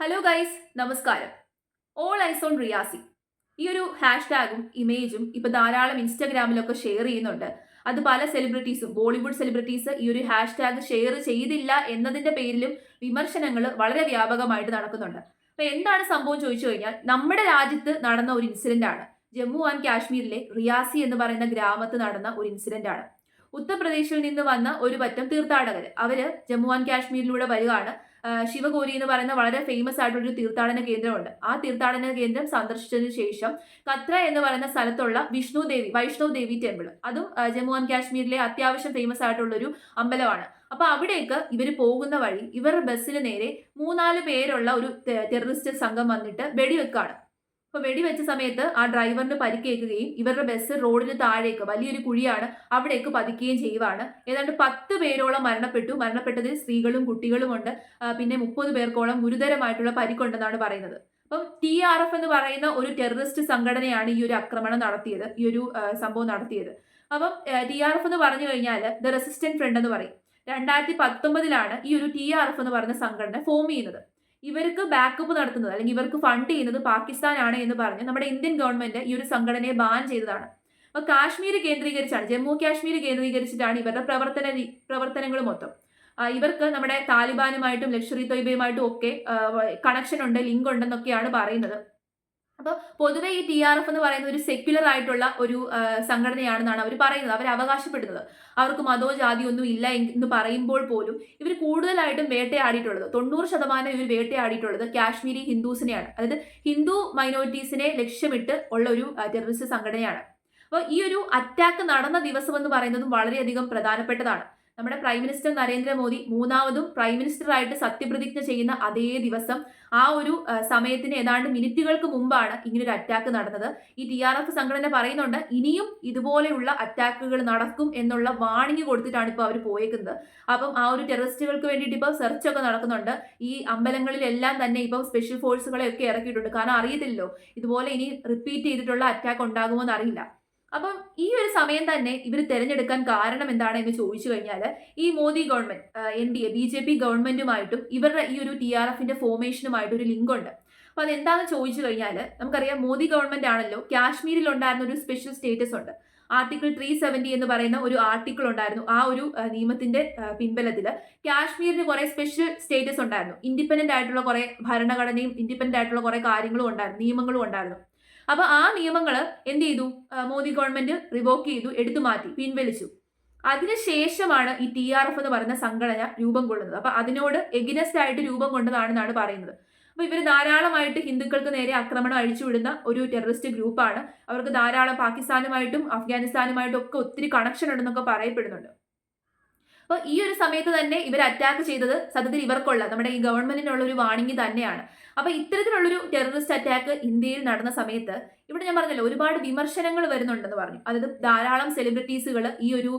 Hello guys നമസ്കാരം. All eyes on Reasi ഈ ഒരു ഹാഷ്ടാഗും ഇമേജും ഇപ്പൊ ധാരാളം ഇൻസ്റ്റാഗ്രാമിലൊക്കെ ഷെയർ ചെയ്യുന്നുണ്ട്. അത് പല സെലിബ്രിറ്റീസും ബോളിവുഡ് സെലിബ്രിറ്റീസ് ഈ ഒരു ഹാഷ്ടാഗ് ഷെയർ ചെയ്തില്ല എന്നതിന്റെ പേരിലും വിമർശനങ്ങൾ വളരെ വ്യാപകമായിട്ട് നടക്കുന്നുണ്ട്. അപ്പൊ എന്താണ് സംഭവം ചോദിച്ചു കഴിഞ്ഞാൽ നമ്മുടെ രാജ്യത്ത് നടന്ന ഒരു ഇൻസിഡന്റ് ആണ്. ജമ്മു ആൻഡ് കാശ്മീരിലെ റിയാസി എന്ന് പറയുന്ന ഗ്രാമത്ത് നടന്ന ഒരു ഇൻസിഡന്റ് ആണ്. ഉത്തർപ്രദേശിൽ നിന്ന് വന്ന ഒരു പറ്റം തീർത്ഥാടകർ അവർ ജമ്മു ആൻഡ് കാശ്മീരിലൂടെ വരികയാണ്. ശിവഗോരി എന്ന് പറയുന്ന വളരെ ഫേമസ് ആയിട്ടുള്ള ഒരു തീർത്ഥാടന കേന്ദ്രമുണ്ട്. ആ തീർത്ഥാടന കേന്ദ്രം സന്ദർശിച്ചതിന് ശേഷം കത്ര എന്ന് പറയുന്ന സ്ഥലത്തുള്ള വിഷ്ണു ദേവി വൈഷ്ണവ് ദേവി ടെമ്പിൾ അതും ജമ്മു ആൻഡ് കാശ്മീരിലെ അത്യാവശ്യം ഫേമസ് ആയിട്ടുള്ള ഒരു അമ്പലമാണ്. അപ്പൊ അവിടേക്ക് ഇവർ പോകുന്ന വഴി ഇവർ ബസ്സിന് നേരെ മൂന്നാൽ പേരുള്ള ഒരു ടെററിസ്റ്റ് സംഘം വന്നിട്ട് വെടിവെക്കാണ്. അപ്പൊ വെടിവെച്ച സമയത്ത് ആ ഡ്രൈവറിന് പരിക്കേൽക്കുകയും ഇവരുടെ ബസ് റോഡിന് താഴേക്ക് വലിയൊരു കുഴിയാണ് അവിടേക്ക് പതിക്കുകയും ചെയ്യുവാണ്. ഏതാണ്ട് പത്ത് പേരോളം മരണപ്പെട്ടു. മരണപ്പെട്ടതിൽ സ്ത്രീകളും കുട്ടികളുമുണ്ട്. പിന്നെ മുപ്പത് പേർക്കോളം ഗുരുതരമായിട്ടുള്ള പരിക്കുണ്ടെന്നാണ് പറയുന്നത്. അപ്പം ടി ആർ എഫ് എന്ന് പറയുന്ന ഒരു ടെററിസ്റ്റ് സംഘടനയാണ് ഈ ഒരു ആക്രമണം നടത്തിയത് ഈ ഒരു സംഭവം നടത്തിയത്. അപ്പം ടി ആർ എഫ് എന്ന് പറഞ്ഞു കഴിഞ്ഞാൽ ദ റെസിസ്റ്റന്റ് ഫ്രണ്ട് എന്ന് പറയും. രണ്ടായിരത്തി പത്തൊമ്പതിലാണ് ഈ ഒരു ടി ആർ എഫ് എന്ന് പറയുന്ന സംഘടന ഫോം ചെയ്യുന്നത്. ഇവർക്ക് ബാക്കപ്പ് നടത്തുന്നത് അല്ലെങ്കിൽ ഇവർക്ക് ഫണ്ട് ചെയ്യുന്നത് പാകിസ്ഥാനാണ് എന്ന് പറഞ്ഞ് നമ്മുടെ ഇന്ത്യൻ ഗവൺമെന്റ് ഈ ഒരു സംഘടനയെ ബാൻ ചെയ്തതാണ്. അപ്പൊ കാശ്മീർ കേന്ദ്രീകരിച്ചാണ് ജമ്മു കാശ്മീർ കേന്ദ്രീകരിച്ചിട്ടാണ് ഇവരുടെ പ്രവർത്തന പ്രവർത്തനങ്ങൾ മൊത്തം. ഇവർക്ക് നമ്മുടെ താലിബാനുമായിട്ടും ലക്ഷറി തൊയ്ബയുമായിട്ടും ഒക്കെ കണക്ഷൻ ഉണ്ട് ലിങ്ക് ഉണ്ടെന്നൊക്കെയാണ് പറയുന്നത്. അപ്പോൾ പൊതുവേ ഈ ടി ആർ എഫ് എന്ന് പറയുന്ന ഒരു സെക്യുലർ ആയിട്ടുള്ള ഒരു സംഘടനയാണെന്നാണ് അവർ പറയുന്നത്. അവർ അവകാശപ്പെടുന്നത്. അവർക്ക് മതോ ജാതിയോ ഒന്നും ഇല്ല എന്ന് പറയുമ്പോൾ പോലും ഇവർ കൂടുതലായിട്ടും വേട്ടയാടിയിട്ടുള്ളത് തൊണ്ണൂറ് ശതമാനം ഇവർ വേട്ടയാടിയിട്ടുള്ളത് കാശ്മീരി ഹിന്ദുസിനെയാണ്. അതായത് ഹിന്ദു മൈനോറിറ്റീസിനെ ലക്ഷ്യമിട്ട് ഉള്ള ഒരു ടെററിസ്റ്റ് സംഘടനയാണ്. അപ്പോൾ ഈ ഒരു അറ്റാക്ക് നടന്ന ദിവസം എന്ന് പറയുന്നതും വളരെയധികം പ്രധാനപ്പെട്ടതാണ്. നമ്മുടെ പ്രൈം മിനിസ്റ്റർ നരേന്ദ്രമോദി മൂന്നാമതും പ്രൈം മിനിസ്റ്ററായിട്ട് സത്യപ്രതിജ്ഞ ചെയ്യുന്ന അതേ ദിവസം ആ ഒരു സമയത്തിന് ഏതാണ്ട് മിനിറ്റുകൾക്ക് മുമ്പാണ് ഇങ്ങനൊരു അറ്റാക്ക് നടന്നത്. ഈ ടി ആർ എഫ് സംഘടന പറയുന്നുണ്ട് ഇനിയും ഇതുപോലെയുള്ള അറ്റാക്കുകൾ നടക്കും എന്നുള്ള വാണിംഗ് കൊടുത്തിട്ടാണ് ഇപ്പോൾ അവർ പോയേക്കുന്നത്. അപ്പം ആ ഒരു ടെററിസ്റ്റുകൾക്ക് വേണ്ടിയിട്ട് ഇപ്പോൾ സെർച്ച് ഒക്കെ നടക്കുന്നുണ്ട്. ഈ അമ്പലങ്ങളിലെല്ലാം തന്നെ ഇപ്പോൾ സ്പെഷ്യൽ ഫോഴ്സുകളെയൊക്കെ ഇറക്കിയിട്ടുണ്ട്. കാരണം അറിയത്തില്ലല്ലോ ഇതുപോലെ ഇനി റിപ്പീറ്റ് ചെയ്തിട്ടുള്ള അറ്റാക്ക് ഉണ്ടാകുമോ എന്ന് അറിയില്ല. അപ്പം ഈ ഒരു സമയം തന്നെ ഇവർ തിരഞ്ഞെടുക്കാൻ കാരണം എന്താണ് എന്ന് ചോദിച്ചു കഴിഞ്ഞാൽ ഈ Modi government N D A B J P ഗവൺമെന്റുമായിട്ടും ഇവരുടെ ഈ ഒരു ടി ആർ എഫിന്റെ ഫോർമേഷനുമായിട്ട് ഒരു ലിങ്ക് ഉണ്ട് അപ്പൊ അതെന്താണെന്ന് ചോദിച്ചു കഴിഞ്ഞാൽ നമുക്കറിയാം മോദി ഗവൺമെന്റ് ആണല്ലോ കാശ്മീരിൽ ഉണ്ടായിരുന്ന ഒരു സ്പെഷ്യൽ സ്റ്റേറ്റസ് ഉണ്ട്. ആർട്ടിക്കിൾ ത്രീ സെവന്റി എന്ന് പറയുന്ന ഒരു ആർട്ടിക്കിൾ ഉണ്ടായിരുന്നു. ആ ഒരു നിയമത്തിന്റെ പിൻബലത്തിൽ കാശ്മീരിന് കുറെ സ്പെഷ്യൽ സ്റ്റേറ്റസ് ഉണ്ടായിരുന്നു. ഇൻഡിപെൻഡന്റ് ആയിട്ടുള്ള കുറെ ഭരണഘടനയും ഇൻഡിപെൻഡന്റ് ആയിട്ടുള്ള കുറെ കാര്യങ്ങളും ഉണ്ടായിരുന്നു നിയമങ്ങളും ഉണ്ടായിരുന്നു. അപ്പൊ ആ നിയമങ്ങൾ എന്ത് ചെയ്തു? മോദി ഗവൺമെന്റ് റിവോക്ക് ചെയ്തു എടുത്തു മാറ്റി പിൻവലിച്ചു. അതിനുശേഷമാണ് ഈ ടി ആർ എഫ് എന്ന് പറയുന്ന സംഘടന രൂപം കൊള്ളുന്നത് അപ്പൊ അതിനോട് എഗിനസ്റ്റ് ആയിട്ട് രൂപം കൊണ്ടതാണെന്നാണ് പറയുന്നത്. അപ്പൊ ഇവർ ധാരാളമായിട്ട് ഹിന്ദുക്കൾക്ക് നേരെ ആക്രമണം അഴിച്ചുവിടുന്ന ഒരു ടെററിസ്റ്റ് ഗ്രൂപ്പാണ് അവർക്ക് ധാരാളം പാകിസ്ഥാനുമായിട്ടും അഫ്ഗാനിസ്ഥാനുമായിട്ടും ഒക്കെ ഒത്തിരി കണക്ഷൻ ഉണ്ടെന്നൊക്കെ പറയപ്പെടുന്നുണ്ട്. അപ്പോൾ ഈ ഒരു സമയത്ത് തന്നെ ഇവർ അറ്റാക്ക് ചെയ്തത് സത്യത്തിൽ ഇവർക്കുള്ള നമ്മുടെ ഈ ഗവൺമെന്റിനുള്ള ഒരു വാണിംഗ് തന്നെയാണ്. അപ്പൊ ഇത്തരത്തിലുള്ളൊരു ടെററിസ്റ്റ് അറ്റാക്ക് ഇന്ത്യയിൽ നടന്ന സമയത്ത് ഇവിടെ ഞാൻ പറഞ്ഞല്ലോ ഒരുപാട് വിമർശനങ്ങൾ വരുന്നുണ്ടെന്ന് പറഞ്ഞു. അതായത് ധാരാളം സെലിബ്രിറ്റീസുകൾ ഈ ഒരു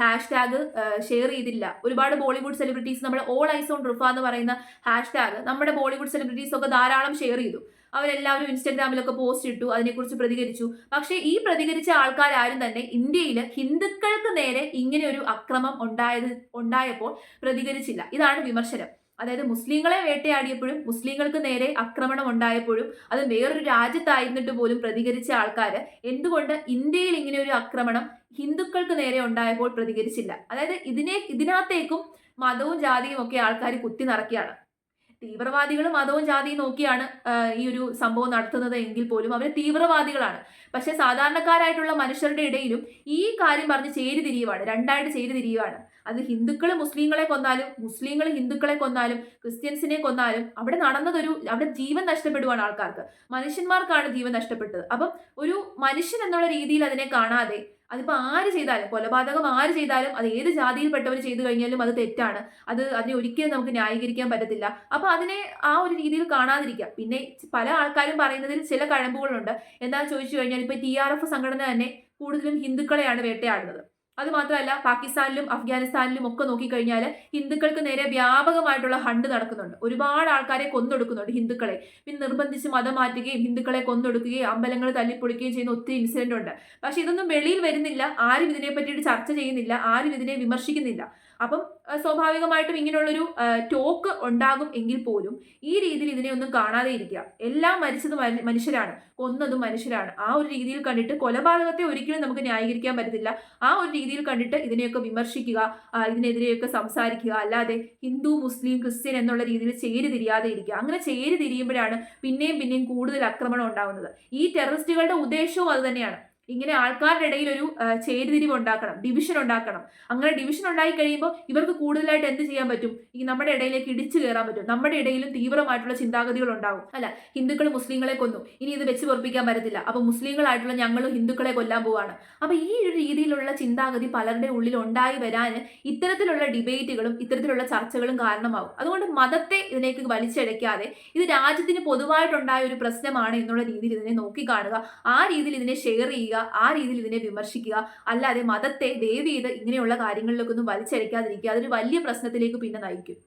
ഹാഷ്ടാഗ് ഷെയർ ചെയ്തില്ല. ഒരുപാട് ബോളിവുഡ് സെലിബ്രിറ്റീസ് നമ്മൾ ഓൾ ഐസ് ഓൺ റുഫ എന്ന് പറയുന്ന ഹാഷ്ടാഗ് നമ്മുടെ ബോളിവുഡ് സെലിബ്രിറ്റീസ് ഒക്കെ ധാരാളം ഷെയർ ചെയ്തു. അവരെല്ലാവരും ഇൻസ്റ്റാഗ്രാമിലൊക്കെ പോസ്റ്റ് ഇട്ടു അതിനെക്കുറിച്ച് പ്രതികരിച്ചു. പക്ഷേ ഈ പ്രതികരിച്ച ആൾക്കാരും തന്നെ ഇന്ത്യയിൽ ഹിന്ദുക്കൾക്ക് നേരെ ഇങ്ങനെ ഒരു അക്രമം ഉണ്ടായത് ഉണ്ടായപ്പോൾ പ്രതികരിച്ചില്ല. ഇതാണ് വിമർശനം. അതായത് മുസ്ലിങ്ങളെ വേട്ടയാടിയപ്പോഴും മുസ്ലിങ്ങൾക്ക് നേരെ ആക്രമണം ഉണ്ടായപ്പോഴും അത് വേറൊരു രാജ്യത്തായിരുന്നിട്ട് പോലും പ്രതികരിച്ച ആൾക്കാർ എന്തുകൊണ്ട് ഇന്ത്യയിൽ ഇങ്ങനെ ഒരു ആക്രമണം ഹിന്ദുക്കൾക്ക് നേരെ ഉണ്ടായപ്പോൾ പ്രതികരിച്ചില്ല? അതായത് ഇതിനെ ഇതിനകത്തേക്കും മതവും ജാതിയും ഒക്കെ ആൾക്കാർ കുത്തി നിറക്കുകയാണ് തീവ്രവാദികൾ മതവും ജാതിയും നോക്കിയാണ് ഈ ഒരു സംഭവം നടത്തുന്നത് എങ്കിൽ പോലും അവർ തീവ്രവാദികളാണ്. പക്ഷെ സാധാരണക്കാരായിട്ടുള്ള മനുഷ്യരുടെ ഇടയിലും ഈ കാര്യം പറഞ്ഞ് ചേരി തിരിയുവാണ് രണ്ടായിട്ട് ചേരി തിരിയുവാണ് അത് ഹിന്ദുക്കൾ മുസ്ലിങ്ങളെ കൊന്നാലും മുസ്ലിങ്ങൾ ഹിന്ദുക്കളെ കൊന്നാലും ക്രിസ്ത്യൻസിനെ കൊന്നാലും അവിടെ നടന്നതൊരു അവിടെ ജീവൻ നഷ്ടപ്പെടുവാണ് ആൾക്കാർക്ക്. മനുഷ്യന്മാർക്കാണ് ജീവൻ നഷ്ടപ്പെട്ടത്. അപ്പം ഒരു മനുഷ്യൻ എന്നുള്ള രീതിയിൽ അതിനെ കാണാതെ അതിപ്പോൾ ആര് ചെയ്താലും കൊലപാതകം ആര് ചെയ്താലും അത് ഏത് ജാതിയിൽപ്പെട്ടവർ ചെയ്തു കഴിഞ്ഞാലും അത് തെറ്റാണ്. അത് അതിനെ ഒരിക്കലും നമുക്ക് ന്യായീകരിക്കാൻ പറ്റത്തില്ല. അപ്പോൾ അതിനെ ആ ഒരു രീതിയിൽ കാണാതിരിക്കാം പിന്നെ പല ആൾക്കാരും പറയുന്നതിൽ ചില കഴമ്പുകളുണ്ട്. എന്താണെന്ന് ചോദിച്ചു കഴിഞ്ഞാൽ ഇപ്പൊ ടി ആർ എഫ് സംഘടന തന്നെ കൂടുതലും ഹിന്ദുക്കളെയാണ് വേട്ടയാടുന്നത്. അത് മാത്രമല്ല പാകിസ്ഥാനിലും അഫ്ഗാനിസ്ഥാനിലും ഒക്കെ നോക്കിക്കഴിഞ്ഞാൽ ഹിന്ദുക്കൾക്ക് നേരെ വ്യാപകമായിട്ടുള്ള ഹണ്ട് നടക്കുന്നുണ്ട്. ഒരുപാട് ആൾക്കാരെ കൊന്നൊടുക്കുന്നുണ്ട് ഹിന്ദുക്കളെ. പിന്നെ നിർബന്ധിച്ച് മതം മാറ്റുകയും ഹിന്ദുക്കളെ കൊന്നൊടുക്കുകയും അമ്പലങ്ങൾ തല്ലിപ്പൊളിക്കുകയും ചെയ്യുന്ന ഒത്തിരി ഇൻസിഡന്റ് ഉണ്ട്. പക്ഷെ ഇതൊന്നും വെളിയിൽ വരുന്നില്ല. ആരും ഇതിനെ പറ്റിയിട്ട് ചർച്ച ചെയ്യുന്നില്ല. ആരും ഇതിനെ വിമർശിക്കുന്നില്ല. അപ്പം സ്വാഭാവികമായിട്ടും ഇങ്ങനെയുള്ളൊരു ടോക്ക് ഉണ്ടാകും എങ്കിൽ പോലും ഈ രീതിയിൽ ഇതിനെ ഒന്നും കാണാതെ ഇരിക്കുക. എല്ലാം മരിച്ചത് മനുഷ്യരാണ്. കൊന്നതും മനുഷ്യരാണ്. ആ ഒരു രീതിയിൽ കണ്ടിട്ട് കൊലപാതകത്തെ ഒരിക്കലും നമുക്ക് ന്യായീകരിക്കാൻ പറ്റത്തില്ല. ആ ഒരു രീതിയിൽ കണ്ടിട്ട് ഇതിനെയൊക്കെ വിമർശിക്കുക ഇതിനെതിരെയൊക്കെ സംസാരിക്കുക അല്ലാതെ ഹിന്ദു മുസ്ലിം ക്രിസ്ത്യൻ എന്നുള്ള രീതിയിൽ ചേരിതിരിയാതെ ഇരിക്കുക. അങ്ങനെ ചേരി തിരിയുമ്പോഴാണ് പിന്നെയും പിന്നെയും കൂടുതൽ ആക്രമണം ഉണ്ടാകുന്നത്. ഈ ടെററിസ്റ്റുകളുടെ ഉദ്ദേശവും അത് തന്നെയാണ്. ഇങ്ങനെ ആൾക്കാരുടെ ഇടയിൽ ഒരു ചേരുതിരിവ് ഉണ്ടാക്കണം ഡിവിഷൻ ഉണ്ടാക്കണം. അങ്ങനെ ഡിവിഷൻ ഉണ്ടായി കഴിയുമ്പോൾ ഇവർക്ക് കൂടുതലായിട്ട് എന്ത് ചെയ്യാൻ പറ്റും? ഈ നമ്മുടെ ഇടയിലേക്ക് ഇടിച്ചു കയറാൻ പറ്റും. നമ്മുടെ ഇടയിലും തീവ്രമായിട്ടുള്ള ചിന്താഗതികൾ ഉണ്ടാവും. അല്ല ഹിന്ദുക്കൾ മുസ്ലിങ്ങളെ കൊന്നു. ഇനി ഇത് വെച്ച് പൊറപ്പിക്കാൻ പറ്റത്തില്ല. അപ്പൊ മുസ്ലിങ്ങളായിട്ടുള്ള ഞങ്ങളും ഹിന്ദുക്കളെ കൊല്ലാൻ പോവാണ്. അപ്പൊ ഈ ഒരു രീതിയിലുള്ള ചിന്താഗതി പലരുടെ ഉള്ളിൽ ഉണ്ടായി വരാൻ ഇത്തരത്തിലുള്ള ഡിബേറ്റുകളും ഇത്തരത്തിലുള്ള ചർച്ചകളും കാരണമാകും അതുകൊണ്ട് മതത്തെ ഇതിലേക്ക് വലിച്ചടയ്ക്കാതെ ഇത് രാജ്യത്തിന് പൊതുവായിട്ടുണ്ടായ ഒരു പ്രശ്നമാണ് എന്നുള്ള രീതിയിൽ ഇതിനെ നോക്കിക്കാണുക. ആ രീതിയിൽ ഇതിനെ ഷെയർ ചെയ്യുക. ആ രീതിയിൽ ഇതിനെ വിമർശിക്കുക അല്ലാതെ മതത്തെ ദയവ് ചെയ്ത് ഇങ്ങനെയുള്ള കാര്യങ്ങളിലൊക്കെ ഒന്നും വലിച്ചഴയ്ക്കാതിരിക്കുക അതൊരു വലിയ പ്രശ്നത്തിലേക്ക് പിന്നെ നയിക്കും.